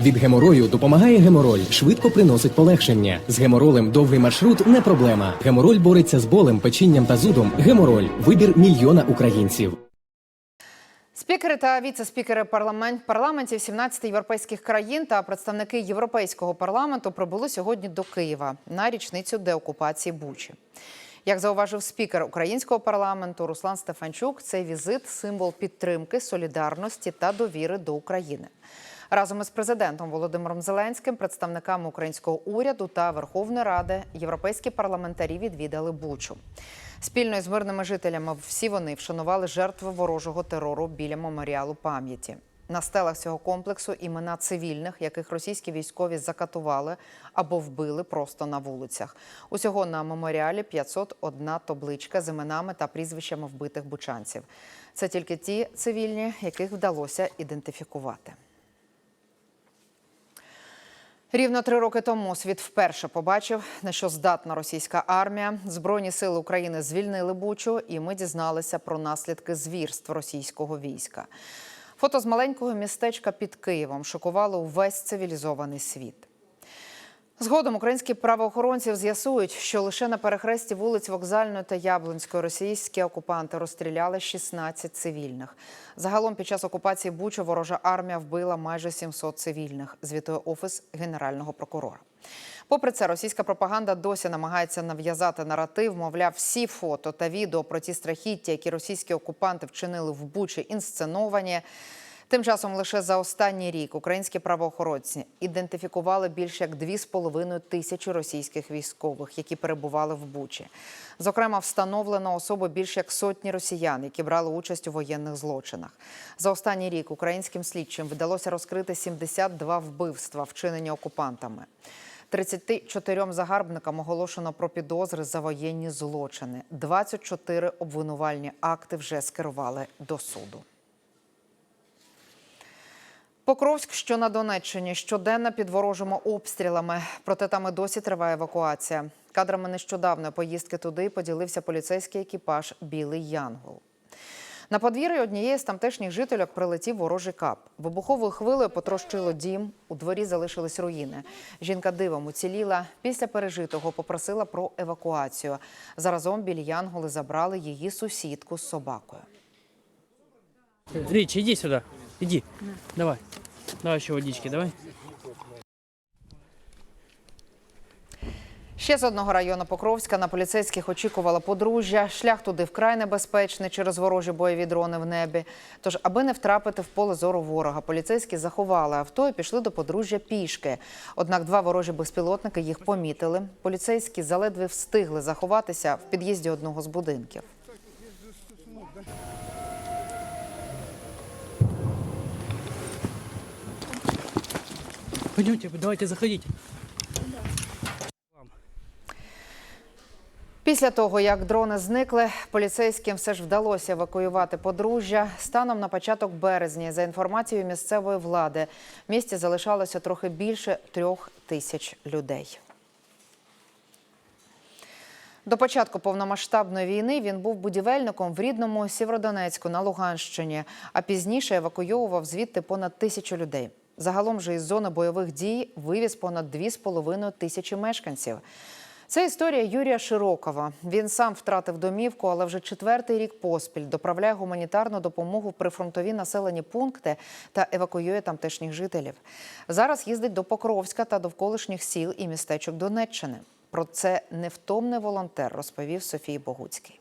Від геморою допомагає гемороль, швидко приносить полегшення. З геморолем довгий маршрут не проблема. Гемороль бореться з болем, печінням та зудом. Гемороль вибір мільйона українців. Спікери та віце-спікери парламент парламентів 17 європейських країн та представники Європейського парламенту прибули сьогодні до Києва на річницю деокупації Бучі. Як зауважив спікер українського парламенту Руслан Стефанчук, цей візит символ підтримки, солідарності та довіри до України. Разом із президентом Володимиром Зеленським, представниками українського уряду та Верховної Ради європейські парламентарі відвідали Бучу. Спільно із мирними жителями всі вони вшанували жертви ворожого терору біля меморіалу пам'яті. На стелах цього комплексу імена цивільних, яких російські військові закатували або вбили просто на вулицях. Усього на меморіалі 501 табличка з іменами та прізвищами вбитих бучанців. Це тільки ті цивільні, яких вдалося ідентифікувати. Рівно три роки тому світ вперше побачив, на що здатна російська армія. Збройні сили України звільнили Бучу, і ми дізналися про наслідки звірств російського війська. Фото з маленького містечка під Києвом шокувало увесь цивілізований світ. Згодом українські правоохоронці з'ясують, що лише на перехресті вулиць Вокзальної та Яблонської російські окупанти розстріляли 16 цивільних. Загалом під час окупації Бучу ворожа армія вбила майже 700 цивільних, звітує офіс генерального прокурора. Попри це, російська пропаганда досі намагається нав'язати наратив. Мовляв, всі фото та відео про ті страхіття, які російські окупанти вчинили в Бучі, інсценовані. Тим часом лише за останній рік українські правоохоронці ідентифікували більше як 2,5 тисячі російських військових, які перебували в Бучі. Зокрема, встановлено особи більше як сотні росіян, які брали участь у воєнних злочинах. За останній рік українським слідчим вдалося розкрити 72 вбивства, вчинені окупантами. 34 загарбникам оголошено про підозри за воєнні злочини. 24 обвинувальні акти вже скерували до суду. Покровськ, що на Донеччині, щоденно під ворожими обстрілами. Проте там і досі триває евакуація. Кадрами нещодавної поїздки туди поділився поліцейський екіпаж Білий Янгол. На подвір'ї однієї з тамтешніх жительок прилетів ворожий кап. Вибуховою хвилею потрощило дім. У дворі залишились руїни. Жінка дивом уціліла. Після пережитого попросила про евакуацію. Заразом білі янголи забрали її сусідку з собакою. Рич, иди сюда. Иди. Давай. Давай еще водички, давай. Ще з одного району Покровська на поліцейських очікувала подружжя. Шлях туди вкрай небезпечний через ворожі бойові дрони в небі. Тож, аби не втрапити в поле зору ворога, поліцейські заховали авто і пішли до подружжя пішки. Однак два ворожі безпілотники їх помітили. Поліцейські заледве встигли заховатися в під'їзді одного з будинків. Пойдемте, давайте заходите. Після того, як дрони зникли, поліцейським все ж вдалося евакуювати подружжя. Станом на початок березня, за інформацією місцевої влади, в місті залишалося трохи більше трьох тисяч людей. До початку повномасштабної війни він був будівельником в рідному Сєвєродонецьку на Луганщині, а пізніше евакуйовував звідти понад тисячу людей. Загалом же із зони бойових дій вивіз понад 2,5 тисячі мешканців. Це історія Юрія Широкова. Він сам втратив домівку, але вже четвертий рік поспіль доправляє гуманітарну допомогу в прифронтові населені пункти та евакуює тамтешніх жителів. Зараз їздить до Покровська та довколишніх сіл і містечок Донеччини. Про це невтомний волонтер розповів Софії Богуцький.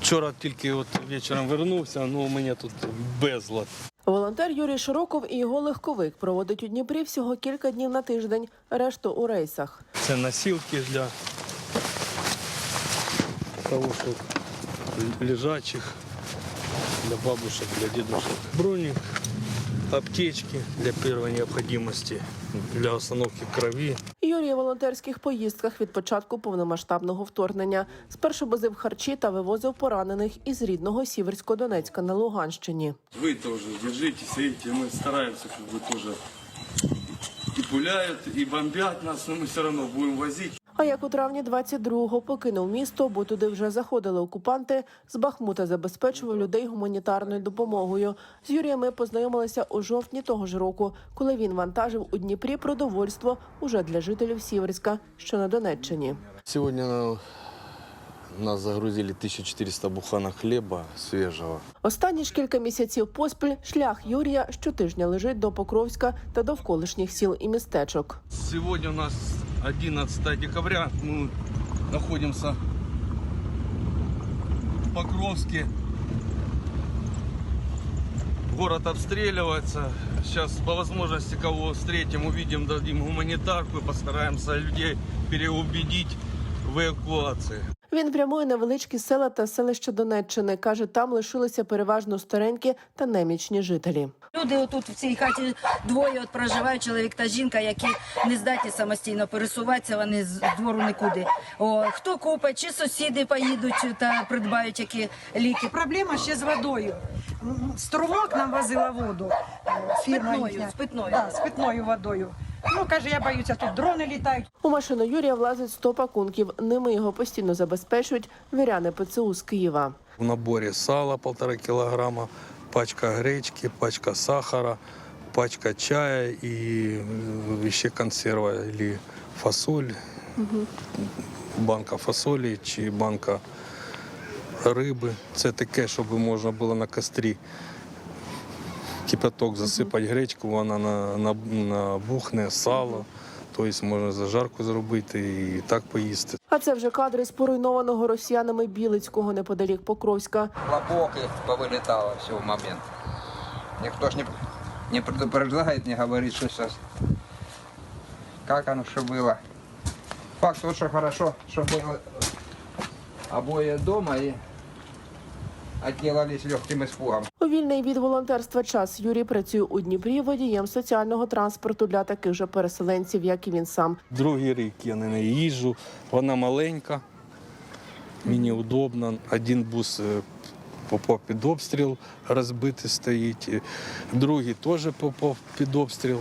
Вчора тільки от вечором вернувся, ну у мене тут безлад. Волонтер Юрій Широков і його легковик проводить у Дніпрі всього кілька днів на тиждень, решту у рейсах. Це носилки для того, щоб лежачих, для бабушек, для дедушек. Броник, аптечки для первой необходимости, для остановки крови. Юрій у волонтерських поїздках від початку повномасштабного вторгнення. Спершу возив харчі та вивозив поранених із рідного Сіверсько-Донецька на Луганщині. Вы тоже держитесь, видите, мы стараемся, как бы тоже и пуляют, и бомбят нас, но мы все равно будем возить. А як у травні 22-го покинув місто, бо туди вже заходили окупанти, з Бахмута забезпечував людей гуманітарною допомогою. З Юрієм ми познайомилися у жовтні того ж року, коли він вантажив у Дніпрі продовольство уже для жителів Сіверська, що на Донеччині. Сегодня на- нас загрузили 1400 буханок хлеба свежего. Останні ж кілька місяців поспіль шлях Юрія щотижня лежить до Покровська та довколишніх сіл і містечок. Сегодня у нас 11 декабря. Мы находимся в Покровске. Город обстреливается. Сейчас по возможности кого встретим, увидим, дадим гуманитарку и постараемся людей переубедить в эвакуации. Він прямує на невеличкі села та селища Донеччини. каже, там лишилися переважно старенькі та немічні жителі. Люди отут в цій хаті двоє от проживають, чоловік та жінка, які не здатні самостійно пересуватися, вони з двору нікуди. О, хто купить, чи сусіди поїдуть та придбають які ліки. Проблема ще з водою. Струмок нам возила воду. Фірма їхня. з питною. Да, з питною водою. Ну, каже, я боюся, тут дрони літають. У машину Юрія влазить 100 пакунків. Ними його постійно забезпечують віряни ПЦУ з Києва. В наборе сала полтора килограмма, пачка гречки, пачка сахара, пачка чая и э, еще консерва или фасоль, банка фасолі чи банка риби. Це таке, щоб можна було на кострі кипяток засипати гречку, вона на, на, набухне, сало. Тобто можна зажарку зробити і так поїсти. А це вже кадри з поруйнованого росіянами Білицького неподалік Покровська. хлопок и повылетало все в момент. Никто ж не, не предупреждает, не говорит, что сейчас, как оно что было. Факт вот, что хорошо, что было обои дома и отделались легким испугом. У вільний від волонтерства час Юрій працює у Дніпрі водієм соціального транспорту для таких же переселенців, як і він сам. Другий рік я на неї їжджу. Вона маленька, мені удобно. Один бус е, попав під обстріл, розбитий стоїть. Другий теж попав під обстріл.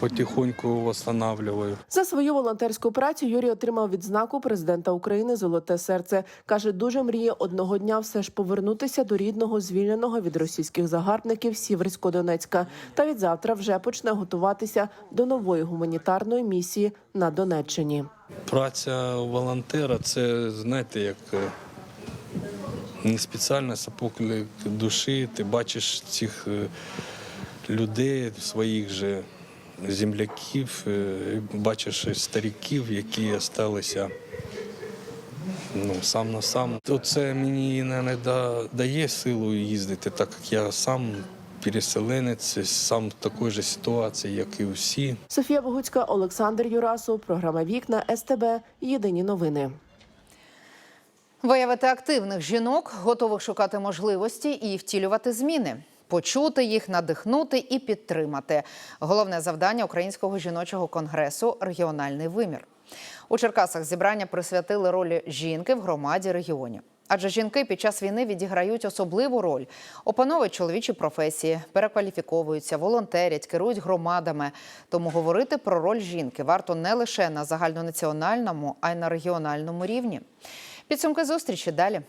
Потихоньку встановлюю. За свою волонтерську працю Юрій отримав відзнаку президента України Золоте серце. каже, дуже мріє одного дня все ж повернутися до рідного, звільненого від російських загарбників Сіверсько-Донецька. Та від завтра вже почне готуватися до нової гуманітарної місії на Донеччині. Праця волонтера це, знаєте, як е, не спеціальність, а поклик душі. Ти бачиш цих е, людей, своїх же земляків, е, бачиш стариків, які залишилися ну, сам на сам. Це мені не дає силу їздити, так як я сам переселенець, сам в такій же ситуації, як і всі. Софія Богуцька, Олександр Юрасов, програма Вікна СТБ. Єдині новини. Виявити активних жінок, готових шукати можливості і втілювати зміни. Почути їх, надихнути і підтримати. Головне завдання Українського жіночого конгресу регіональний вимір. У Черкасах зібрання присвятили ролі жінки в громаді регіонів. Адже жінки під час війни відіграють особливу роль, опановують чоловічі професії, перекваліфіковуються, волонтерять, керують громадами. Тому говорити про роль жінки варто не лише на загальнонаціональному, а й на регіональному рівні. Підсумки зустрічі далі.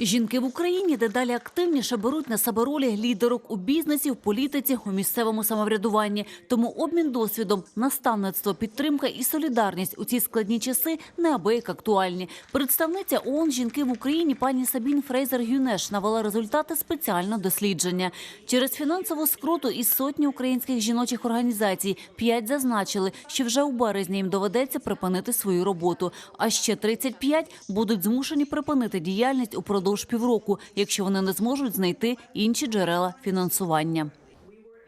Жінки в Україні дедалі активніше беруть на себе ролі лідерок у бізнесі, в політиці, у місцевому самоврядуванні. Тому обмін досвідом, наставництво, підтримка і солідарність у ці складні часи неабияк актуальні. Представниця ООН «Жінки в Україні» пані Сабін Фрейзер Гюнеш навела результати спеціального дослідження. Через фінансову скруту із сотні українських жіночих організацій п'ять зазначили, що вже у березні їм доведеться припинити свою роботу. А ще 35 будуть змушені припинити діяльність упродовж півроку, якщо вони не зможуть знайти інші джерела фінансування.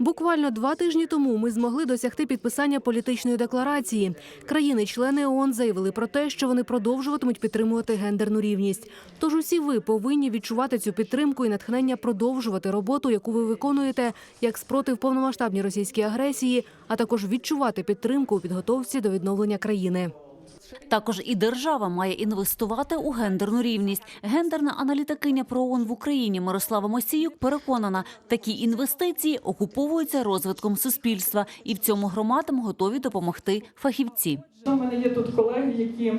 Буквально два тижні тому ми змогли досягти підписання політичної декларації. Країни-члени ООН заявили про те, що вони продовжуватимуть підтримувати гендерну рівність. Тож усі ви повинні відчувати цю підтримку і натхнення продовжувати роботу, яку ви виконуєте як спротив повномасштабній російській агресії, а також відчувати підтримку у підготовці до відновлення країни. Також і держава має інвестувати у гендерну рівність. Гендерна аналітикиня про ООН в Україні Мирослава Мосіюк переконана, такі інвестиції окуповуються розвитком суспільства, і в цьому громадам готові допомогти фахівці. У мене є тут колеги, які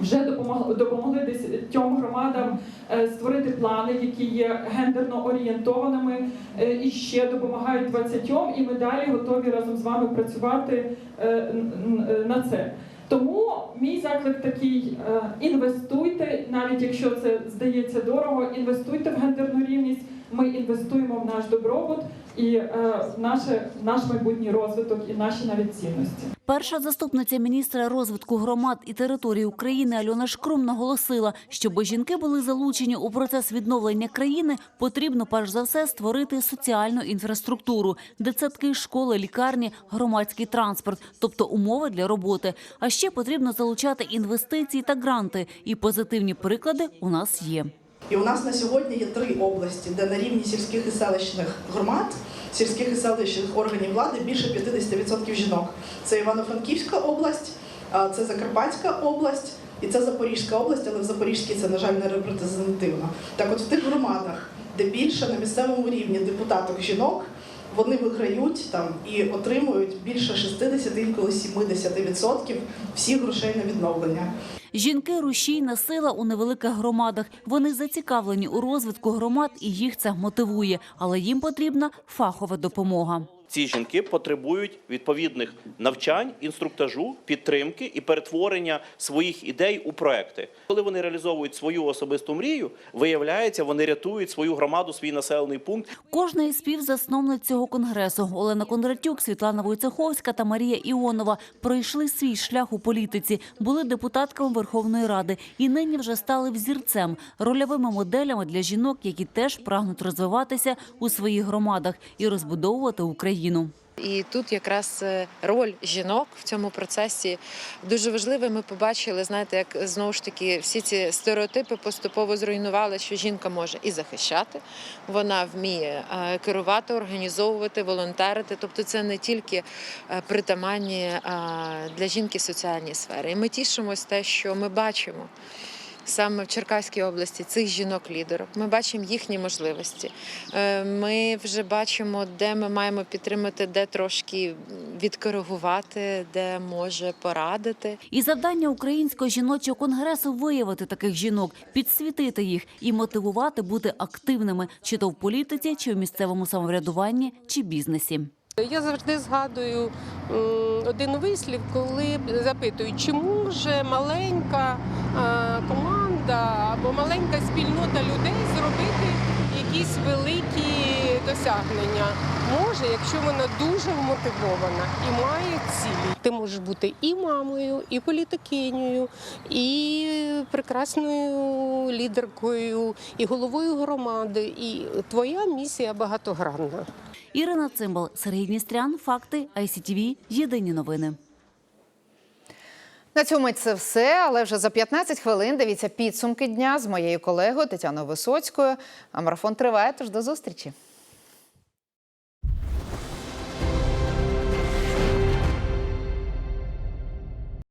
вже допомогли, допомогли десятьом громадам е, створити плани, які є гендерно орієнтованими, е, і ще допомагають 20, і ми далі готові разом з вами працювати е, на це. Тому мій заклик такий: е, інвестуйте, навіть якщо це здається дорого, інвестуйте в гендерну рівність. Ми інвестуємо в наш добробут і е, в наше наш майбутній розвиток і наші навіть цінності. Перша заступниця міністра розвитку громад і територій України Альона Шкрум наголосила, щоб жінки були залучені у процес відновлення країни, потрібно перш за все створити соціальну інфраструктуру, дитсадки, школи, лікарні, громадський транспорт, тобто умови для роботи. А ще потрібно залучати інвестиції та гранти. І позитивні приклади у нас є. І у нас на сьогодні є три області, де на рівні сільських і селищних громад, сільських і селищних органів влади більше 50% жінок. Це Івано-Франківська область, це Закарпатська область і це Запорізька область, але в Запорізькій це, на жаль, не репрезентативно. Так от в тих громадах, де більше на місцевому рівні депутаток жінок, вони виграють там і отримують більше 60, інколи 70% всіх грошей на відновлення. Жінки рушійна сила у невеликих громадах. Вони зацікавлені у розвитку громад, і їх це мотивує, але їм потрібна фахова допомога. Ці жінки потребують відповідних навчань, інструктажу, підтримки і перетворення своїх ідей у проекти. Коли вони реалізовують свою особисту мрію, виявляється, вони рятують свою громаду, свій населений пункт. Кожна із співзасновниць цього конгресу Олена Кондратюк, Світлана Войцеховська та Марія Іонова пройшли свій шлях у політиці, були депутатками Верховної Ради і нині вже стали взірцем, рольовими моделями для жінок, які теж прагнуть розвиватися у своїх громадах і розбудовувати Україну. І тут якраз е, роль жінок в цьому процесі дуже важлива. Ми побачили, знаєте, як знову ж таки всі ці стереотипи поступово зруйнували, що жінка може і захищати, вона вміє е, керувати, організовувати, волонтерити. Тобто, це не тільки е, притаманні для жінки соціальні сфери. І ми тішимось те, що ми бачимо. Саме в Черкаській області цих жінок-лідерок. Ми бачимо їхні можливості. Е, Ми вже бачимо, де ми маємо підтримати, де трошки відкоригувати, де може порадити. І завдання Українського жіночого конгресу виявити таких жінок, підсвітити їх і мотивувати бути активними, чи то в політиці, чи в місцевому самоврядуванні, чи бізнесі. Я завжди згадую один вислів, коли запитують, чи може маленька команда або маленька спільнота людей зробити якісь великі досягнення. Може, якщо вона дуже вмотивована і має цілі. Ти можеш бути і мамою, і політикинею, і прекрасною лідеркою, і головою громади. І твоя місія багатогранна. Ірина Цимбал, Сергій Дністрян, Факти, ICTV, Єдині новини. На цьому це все. Але вже за 15 хвилин дивіться підсумки дня з моєю колегою Тетяною Висоцькою. А марафон триває. Тож до зустрічі.